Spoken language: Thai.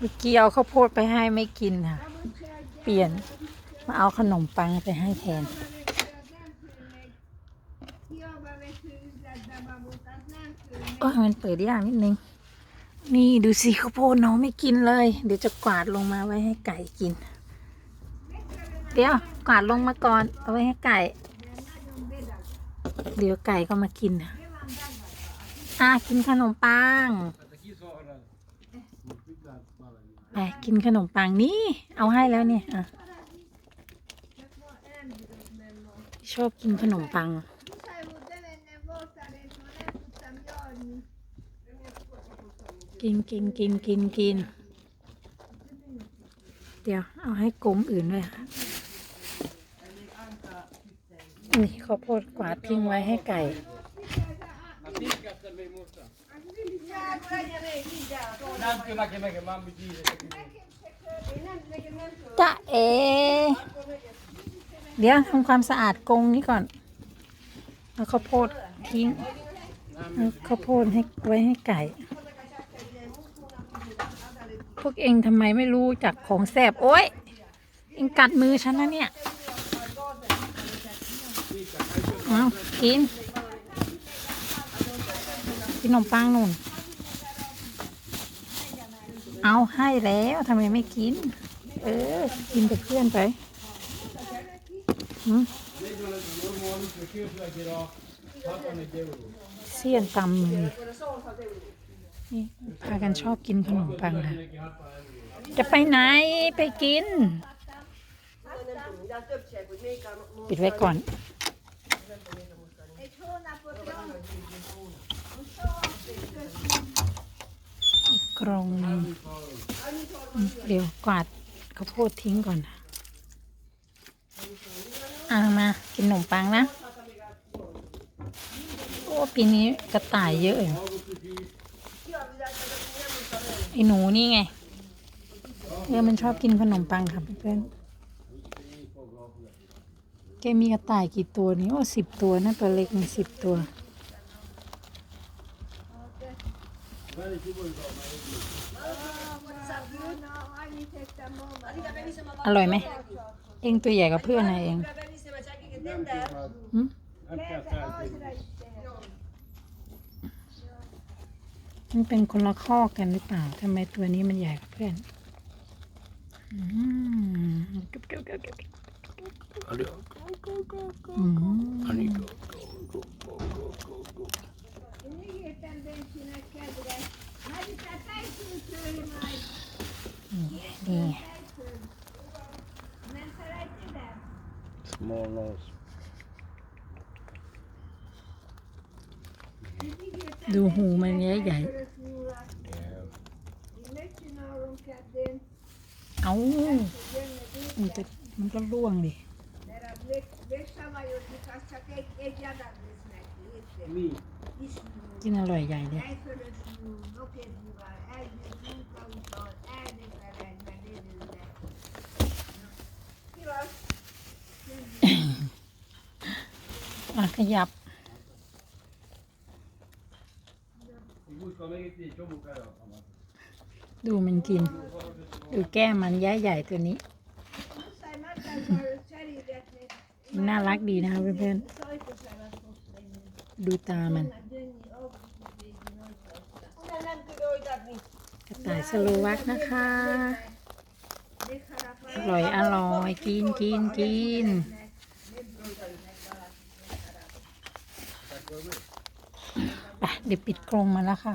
เมื่อกี้เอาข้าวโพดไปให้ไม่กินค่ะ เปลี่ยนมาเอาขนมปังไปให้แทนโอ้ยมันเปิดยากนิดนึง นี่ดูสิข้าวโพดน้องไม่กินเลย เดี๋ยวจะกวาดลงมาไว้ให้ไก่กิน เดี๋ยวกวาดลงมาก่อนเอาไว้ให้ไก่ เดี๋ยวไก่ก็มากินนะอะกินขนมปัง ไปกินขนมปังนี่ เอาให้แล้วเนี่ยอะชอบกินขนมปัง กินกินกินกินกิน เดี๋ยวเอาให้กลมอื่นด้วยค่ะนี่ข้าวโพดกวาดทิ้งไว้ให้ไก่ จะเอ เดี๋ยวทำความสะอาดกรงนี้ก่อนเอาข้าวโพดทิ้งเอาข้าวโพดให้ไว้ให้ไก่ พวกเองทำไมไม่รู้จักของแสบโอ๊ยเองกัดมือฉันนะเนี่ย เอากิน กินขนมปังนุ่น เอาให้แล้วทำไมไม่กิน เออ กินกับเพื่อนไปเสี้ยนตำนี่พากันชอบกินขนมปังค่ะ จะไปไหนไปกิน ปิดไว้ก่อน อีกกรงหนึ่งเดี๋ยวกวาดข้าวโพดทิ้งก่อนนะอ่ามา กินขนมปังนะ โอ้ปีนี้กระต่ายเยอะอยู่ไอ้หนูนี่ไงเออมันชอบกินขนมปังค่ะเพื่อนแกมีกระต่ายกี่ตัวนี่โอ้สิบตัวนะตัวเล็กมีสิบตัว อร่อยไหม เองตัวใหญ่กับเพื่อนนะเองหึมันเป็นคนละข้อกันหรือเปล่าทำไมตัวนี้มันใหญ่กว่าเพื่อนอืมจุ๊บจุ๊บจุ๊บจุ๊บอืมนี่ Small nose. ดูหูมันใหญ่ใหญ่ Yeah. ๆเอามันจะมันก็ร่วงดิ Me. กินอร่อยใหญ่เลยอะข ยับ ดูมันกิน ดูแก้มมันย้ายใหญ่ตัวนี้ น่ารักดีนะคะเพื่อนๆ ดูตามัน กระต่ายสโลวักนะคะ อร่อย อร่อย กินกินกิน ไปเดี๋ยวปิดกรงมาแล้วค่ะ